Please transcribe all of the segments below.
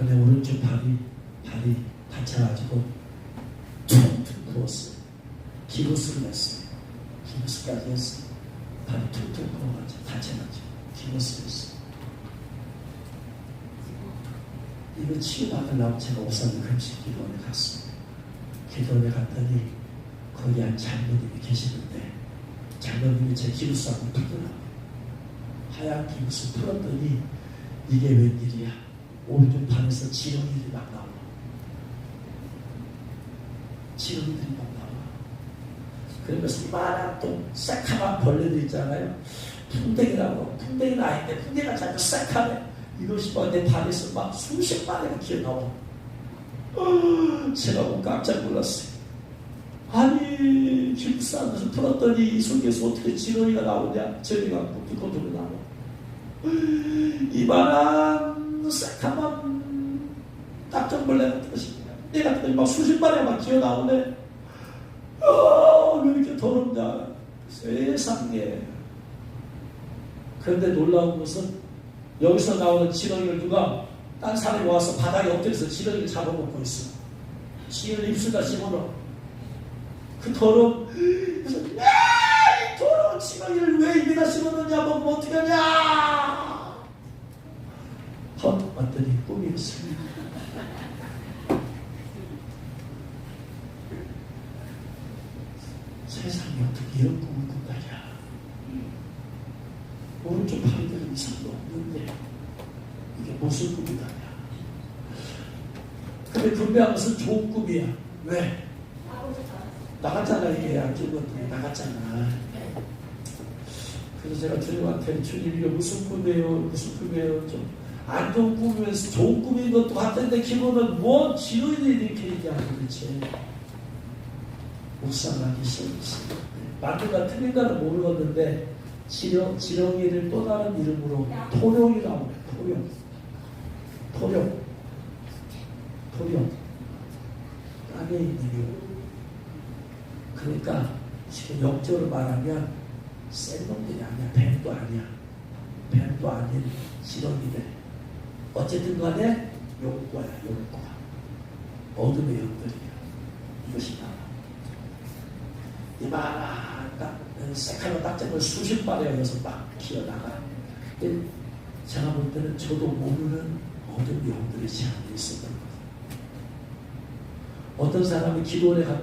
내 오른쪽 발이 발이 다쳐가지고 퉁퉁 부었어요. 기부스를 했어요. 기부스까지 했어요. 발이 퉁퉁 부어가지고 다쳐가지고 기부스를 했어요. 이거 치유받으려고 제가 옥상에 금식 기도원에 갔습니다. 기도원에 갔더니 거기 한 장로님이 계시는데 장로님이 제 기부스 한번 풀더라고요. 하얀 기부스 풀었더니 이게 웬일이야. 오른쪽 발에서 지렁이들이 막 나와. 지렁이들이 막 나와. 그러면서 이만한 또 새카만 벌레들 있잖아요. 풍뎅이라고 풍뎅이는 아닌데 풍뎅이가 자꾸 새카네. 이것이 막내 발에서 막 수십 마리가 기어나와. 어, 제가 보고 깜짝 놀랐어요. 아니 기숙사에서 풀었더니 이 속에서 어떻게 지렁이가 나오냐 저리가 뚜껑으로 나와. 이만한 새카만 딱정벌레 같은 것이 내가 막 수십 마리 막 기어 나오네. 어, 왜 이렇게 더럽냐. 세상에. 그런데 놀라운 것은 여기서 나오는 지렁이를 누가 딴 사람이 와서 바닥에 엎드려서 지렁이를 잡아먹고 있어. 지를 입술다 집어넣어. 그 더러운, 그래서, 야! 이 더러운 지렁이를 왜 입에다 집어넣냐, 먹으면 어떡하냐! 헛 봤더니 꿈이었습니다. 세상에 어떻게 이런 꿈을 꾼다냐. 오른쪽 팔들은 이상도 없는데 이게 무슨 꿈이다냐. 근데 분명한 것은 좋은 꿈이야. 왜? 나갔잖아 이게 안좋은 것들이 나갔잖아. 그래서 제가 주님한테 주님 이게 무슨 꿈이에요? 무슨 꿈이에요? 좀 안 좋은 꿈이면서 좋은 꿈인 것도 같은데 기분은 뭔 지원이 이렇게 얘기하는 거지. 묵상하기 시작했어요. 맞는가 틀린가는 모르겠는데 지렁, 지렁이를 또 다른 이름으로 토룡이라고 해요. 토룡. 토룡. 토룡. 땅에 있는 요. 그러니까 지금 역적으로 말하면 센 놈들이 아니야. 뱀도 아니야. 뱀도 아닌 지렁이들. 어쨌든 간에 용과야, 용과. 어둠의 영들이야. 이것이 나와. 이만한 딱, 새카만 딱정을 수십 발에 의해서 막 기어나가. 근데 제가 볼 때는 저도 모르는 어둠 영들이 제 안에 있었던 거예요. 어떤 사람이 기도원에 가,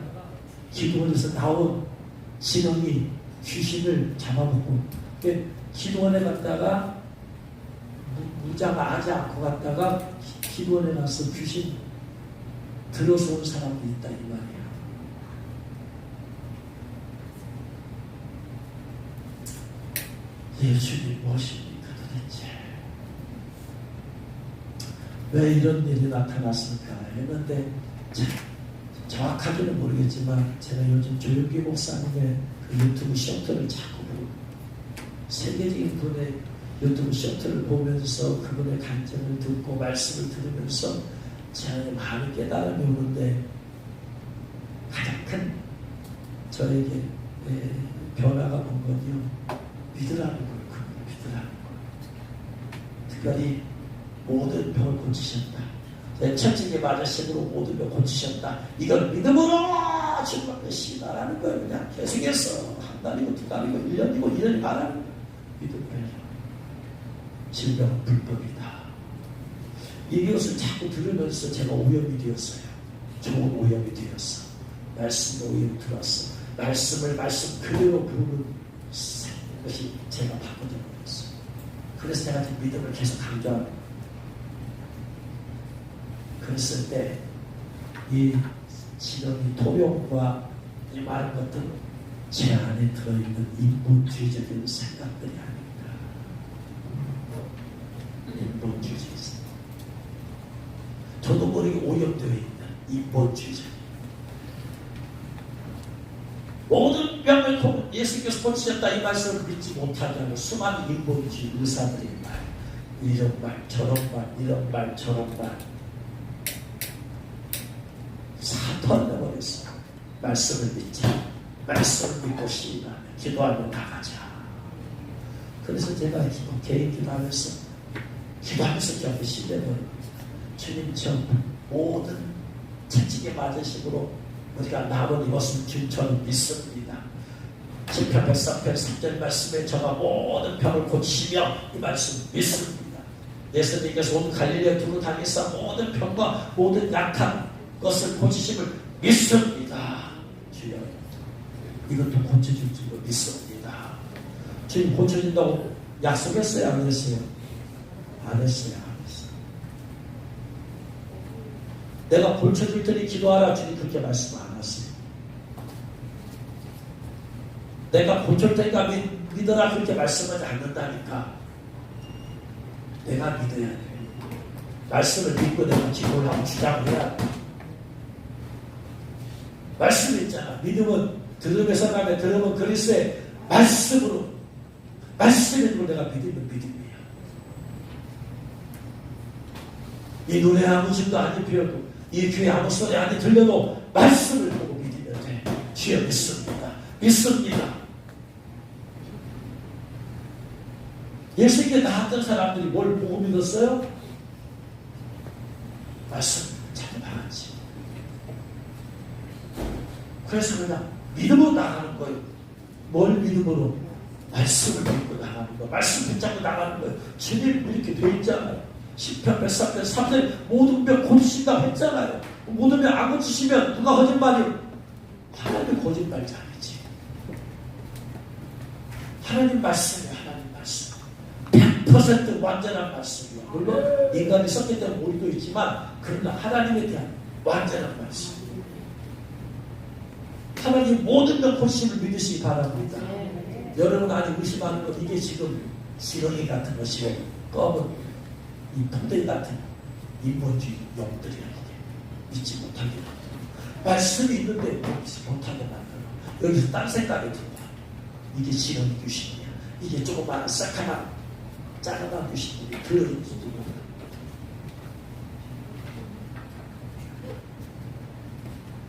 기도원에서 나온 지렁이 귀신을 잡아먹고, 기도원에 갔다가 무- 무장하지 않고 갔다가 기- 기도원에 가서 귀신 들어서 온 사람도 있다 이 말이야. 예수님 무엇입니까 도대체? 왜 이런 일이 나타났을까 했는데 참, 정확하게는 모르겠지만 제가 요즘 조용기 목사님의 그 유튜브 쇼트를 자꾸 보고 세계적인 분의 유튜브 쇼트를 보면서 그분의 간증을 듣고 말씀을 들으면서 제 안에 많은 깨달음이 오는데 가장 큰 저에게 예, 변화가 온 건요. 믿으라는 걸 그분이 믿으라는 걸. 특별히 모든 병을 고치셨다. 내 천직에 맞으심으로 모든 병 고치셨다. 이걸 믿음으로 정말 신하라는 거예요. 그냥 계속해서 한 달이고 두 달이고 일 년이고 이 년이 말하는 거예요 믿음으로 질병은 불법이다 이것을 자꾸 들으면서 제가 오염이 되었어요 좋은 오염이 되었어 말씀 오염이 들었어 말씀을 말씀 그대로 부르는 것이 제가 바꿔져 버렸어요. 그래서 제가 지금 믿음을 계속 강조하는. 그랬을 때 이 지렁이 토용과 이 많은 것들은 제 안에 들어있는 인본주의적인 생각들이. 인본주의적인 생각. 저도 모르게 오염되어 있는 인본주의적인 모든 병을 통- 예수께서 고치셨다 이 말씀을 믿지 하는 수많은 인본주의 의사들의 말 이런 말 저런 말 이런 말 저런 말. 사토한 내버렸어 말씀을 믿자. 말씀을 믿고 시인하며 기도하며 나가자. 그래서 제가 개인 기도하면서 기도하면서 저한테 시대를 주님 저 모든 채찍에 맞으심으로 우리가 남은 이것은 주처럼 믿습니다. 10편 103편 3절 말씀에 저가 모든 병을 고치시며 이 말씀 믿습니다. 예수님께서 온 갈릴리에 두루 다니사 모든 병과 모든 약한 것을 고치심을 믿습니다. 주여 이것도 고쳐줄 줄 믿습니다. 주님 고쳐준다고 약속했어요? 안 했어요? 안 했어요. 안 했어요. 내가 고쳐줄 테니 기도하라 주님 그렇게 말씀 안 하세요. 내가 고칠 테니까 믿, 믿어라 그렇게 말씀하지 않는다니까 내가 믿어야 돼. 말씀을 믿고 내가 기도를 하고 주장을 해야 돼. 말씀이 있잖아. 믿음은 들음에서 나면 들음은 그리스의 말씀으로 말씀으로 내가 믿으면 믿음이야. 이 노래 아무 짐도 안 입혀도 이 귀에 아무 소리 안 들려도 말씀을 보고 믿으면 돼. 주여 믿습니다. 믿습니다. 예수님께 나왔던 사람들이 뭘 보고 믿었어요? 말씀 잘 나갔지. 그래서 그냥 믿음으로 나가는 거예요. 뭘 믿음으로? 말씀을 믿고 나가는 거. 말씀 붙잡고 나가는 거예요. 주님 이렇게 돼 있잖아요. 10편, 103편, 3편 모든 병 고치신다 했잖아요. 모든 병안 고치시면 누가 거짓말이요? 하나님 거짓말이 아니지. 하나님 말씀이 하나님 말씀. 100% 완전한 말씀이요. 물론 인간이 썼기 때문에 오리도 있지만 그러나 하나님에 대한 완전한 말씀. 하나님 모든 것 고침을 믿으시기 바랍니다. 여러분 안에 의심하는 것 이게 지금 시렁이 같은 것이고 검은 이 풍뎅이 같은 인본주의 영들이야 이게 믿지 못하게 만들어 말씀이 있는데 믿지 못하게 만들어 여기서 딴 생각이 든다 이게 시렁이 귀신이야 이게 조그마한 싹하나 작은 귀신들이 들어있지도 몰라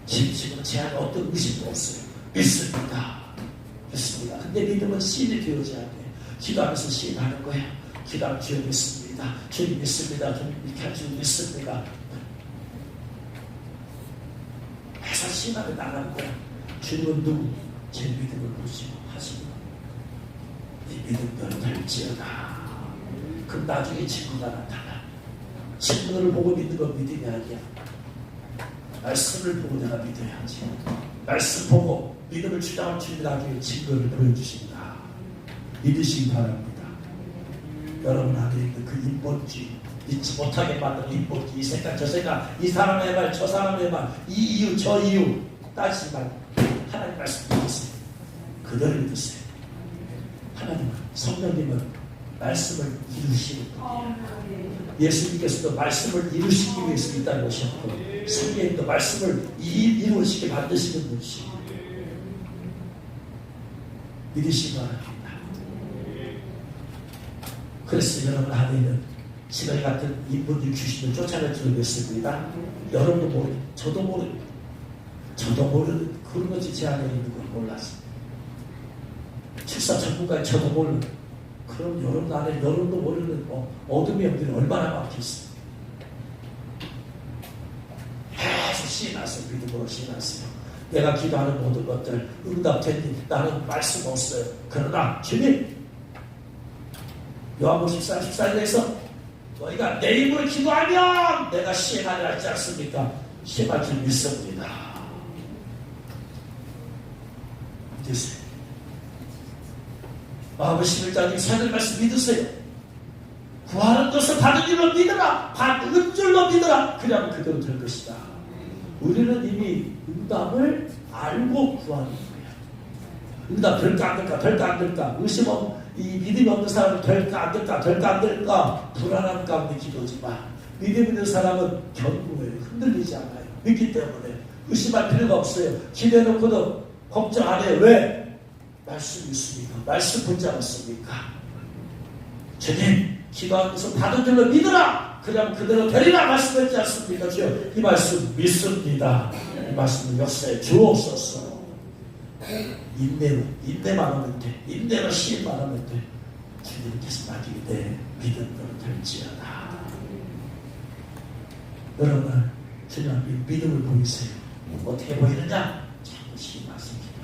지금 제 안에 어떤 의심도 없어요. 믿습니다. 믿습니다. 근데 믿음은 신이 되어져야 돼. 기도하면서 시인하는 거야. 기도하면 주님 믿습니다. 주님 믿습니다. 주님 이렇게 할줄 믿습니다. 해서 시인하며 나가는 거야. 주님은 누구? 제 믿음을 보시고 하시고 이 믿음대로 될지어다. 그럼 나중에 친구가 나타나. 친구를 보고 믿는 건 믿음이 아니야. 말씀을 보고 내가 믿어야지. 말씀 보고 믿음을 주장할 주님 나중에 증거를 보여주십니다. 믿으시기 바랍니다. 여러분 안에 있는 그 인본주의, 믿지 못하게 만든 인본주의, 이 생각, 저 생각, 이 사람의 말, 저 사람의 말, 이 이유, 저 이유 따지지 말고 하나님 말씀 믿으세요. 그대로 믿으세요. 하나님은, 성령님은 말씀을 이루시는 분이에요. 예수님께서도 말씀을 이루시기 위해서 이 땅에 오셨고 성령님도 말씀을 이- 이루시게 만드시는 분이시고 믿으시기 바랍니다. 그래서 여러분 안에 있는 지렁이 같은 인분들 귀신을 줄 믿습니다. 여러분도 모르, 저도 모르, 저도 모르는 그런 것이 제 안에 있는 걸 몰랐어요. 출사 전문가인 저도 모르는 그럼 여러분 안에 여러분도 모르는 어, 어둠의 영들이 얼마나 많겠어요. 계속 신하세요. 믿음으로 신하세요. 내가 기도하는 모든 것들 응답되니 나는 말씀 없어요. 그러나 주님 요한복 14, 14절에서 너희가 내 입으로 기도하면 내가 시행하려 하지 않습니까? 시행할 줄 믿습니다. 믿으세요. 마음을 11장님 사절 말씀 믿으세요. 구하는 것을 받은 줄로 믿어라. 받은 줄로 믿어라. 그러면 그대로 될 것이다. 우리는 이미 응답을 알고 구하는 응답 될까 안 될까 될까 안 될까 의심 없, 이 믿음이 없는 사람은 될까 안 될까 될까 안 될까 불안한 가운데 기도지만 믿음 있는 사람은 견고해요. 흔들리지 않아요. 믿기 때문에 의심할 필요가 없어요. 기대놓고도 걱정 안 해요. 왜? 말씀 있으니까. 말씀 붙잡았습니까? 주님, 기도하면서 받은 줄로 믿으라! 그냥 그대로 되리라 말씀했지 않습니까? 주여, 이 말씀 믿습니다. 이 말씀 역사에 주옵소서. 인내로, 인내만 하면 돼. 인내로 시인만 하면 돼. 주님께서 맡기기 때 믿음대로 될지어다. 날 주님 믿음을 보이세요. 어떻게 보이느냐? 자꾸 신났습니다.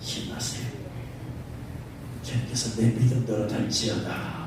신나세요. 주님께서 내 믿음 너로 달지어다.